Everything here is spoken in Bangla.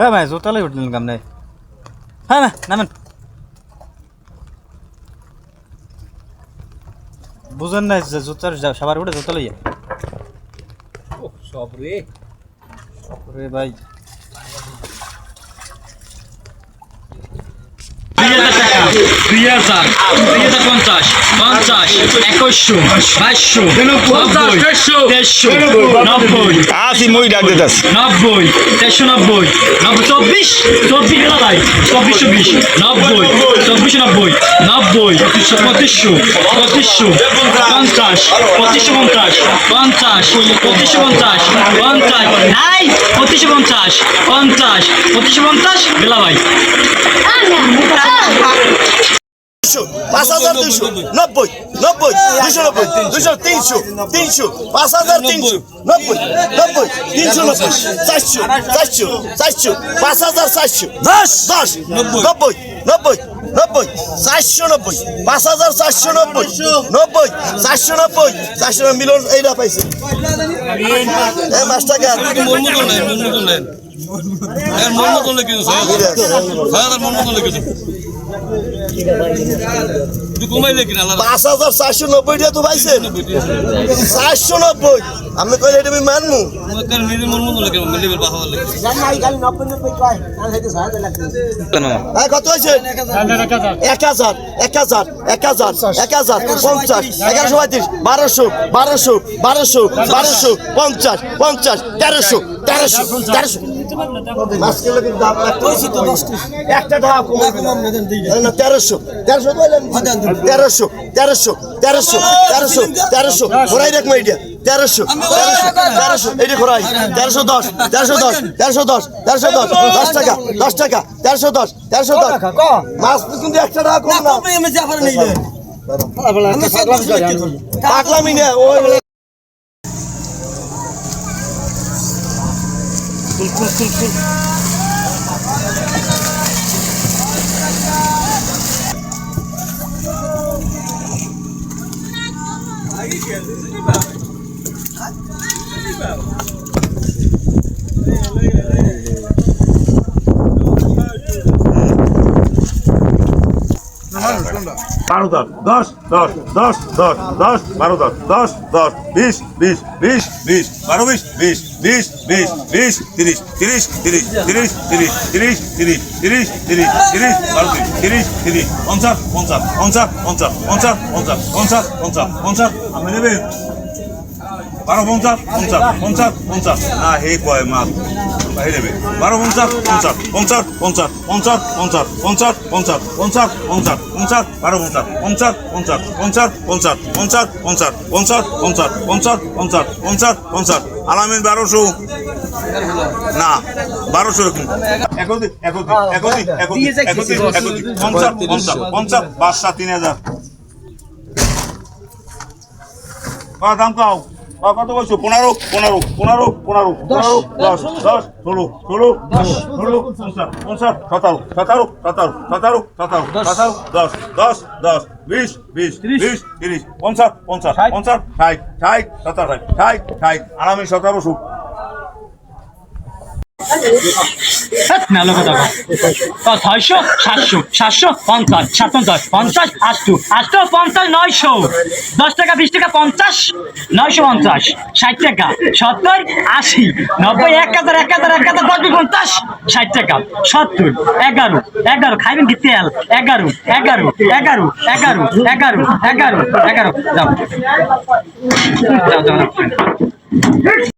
হ্যাঁ ভাই জোতালাই উঠলেন কামনে? হ্যাঁ না নামেন। বুঝেন না জুতার যা- সবার উঠে জুতা লইয়া সব রে ভাই। দুই হাজার দুই হাজার পঞ্চাশ পঞ্চাশ একুশশো বাইশশো নব্বই দেড়শো নব্বই। আসি মই ডাক দিতাস নব্বই দেড়শো নব্বই নব্বই চব্বিশ চব্বিশ না ভাই? চব্বিশ চব্বিশ নব্বই চব্বিশ নব্বই নব্বই পঁচিশশো পঁচিশশো পঞ্চাশ পঁচিশশো পঞ্চাশ পঞ্চাশ পঁচিশশো পঞ্চাশ পঞ্চাশ নাই পঁচিশশো পঞ্চাশ পঞ্চাশ পঁচিশশো পঞ্চাশ বেলা ভাই। পাঁচ হাজার দুইশো নব্বই নব্বই দুইশো নব্বই দুইশো তিনশো তিনশো পাঁচ হাজার তিনশো নব্বই নব্বই তিনশো নব্বই চারশো চারশো চারশো পাঁচ হাজার চারশো দশ দশ নব্বই নব্বই নব্বই চারশো নব্বই পাঁচ হাজার চারশো নব্বই নব্বই চারশো নব্বই চারশো মিলন এইটা পাইছে। এই মাস টাকা। আমি কইলে মানমু। কত হয়েছে এগারোশো পঁয়ত্রিশ, বারোশো বারোশো বারোশো বারোশো, পঞ্চাশ পঞ্চাশ, তেরোশো তেরোশো তেরোশো। মাছ কিলো কিন্তু দাম লাগতো। একটা টাকা না তেরোশো। তেরোশো তেরোশো তেরোশো তেরোশো তেরোশো তেরোশো। ঘোরাই রাখব এইটা তেরোশো তেরোশো তেরোশো। ঘোরাই। তেরোশো দশ তেরোশো দশ তেরোশো দশ তেরোশো দশ দশ টাকা দশ টাকা তেরোশো দশ তেরোশো দশ। মাছ কিন্তু একটা টাকা কম না পাকলামি না ওই Cool, cool, cool, cool. Ay, geldi. বারো দশ দশ দশ দশ দশ দশ বারো দশ দশ দশ বিশ বিশ বিশ বিশ বারো বিশ বিশ বিশ বিশ বিশ তিরিশ তিরিশ তিরিশ তিরিশ তিরিশ তিরিশ তিরিশ তিরিশ তিরিশ তিরিশ বারো তিরিশ তিরিশ তিরিশ পঞ্চাশ পঞ্চাশ পঞ্চাশ পঞ্চাশ পঞ্চাশ পঞ্চাশ পঞ্চাশ পঞ্চাশ পঞ্চাশ আমি নেবে বারো পঞ্চাশ পঞ্চাশ পঞ্চাশ পঞ্চাশ না হে কয় মাছ বাহিরে নেবে বারো পঞ্চাশ পঞ্চাশ পঞ্চাশ পঞ্চাশ পঞ্চাশ পঞ্চাশ পঞ্চাশ পঞ্চাশ পঞ্চাশ পঞ্চাশ পঞ্চাশ বারো পঞ্চাশ পঞ্চাশ পঞ্চাশ পঞ্চাশ পঞ্চাশ পঞ্চাশ পঞ্চাশ পঞ্চাশ পঞ্চাশ পঞ্চাশ পঞ্চাশ পঞ্চাশ পঞ্চাশ আলামিন বারোশো না বারোশো একদি একদি একদি একদি একদি একদি পঞ্চাশ পঞ্চাশ পঞ্চাশ বাদশা তিন হাজার দাম কাও কত বলছো? পনেরো পনেরো পনেরো পনেরো পনেরো দশ দশ ষোলো ষোলো ষোলো পঞ্চাশ সতেরো সতেরো সতেরো সতেরো সতেরো সতেরো দশ দশ দশ বিশ বিশ বিশ তিরিশ পঞ্চাশ পঞ্চাশ পঞ্চাশ ষাট ষাট সতেরো ষাট ষাট ষাট আগামী সতেরোশো হ্যাঁ, মেলো কথা ছয়শো, সাতশো সাতশো, পঞ্চাশ সাত পঞ্চাশ, আটশো আটশো, পঞ্চাশ, নয়শো। দশ টাকা, বিশ টাকা, পঞ্চাশ, নয়শো পঞ্চাশ, ষাট টাকা, সত্তর, আশি, নব্বই, এক হাজার এক হাজার এক হাজার, দশ, পঞ্চাশ, ষাট টাকা, সত্তর, এগারো এগারো, খাইবেন কি তেল? এগারো এগারো এগারো এগারো এগারো এগারো এগারো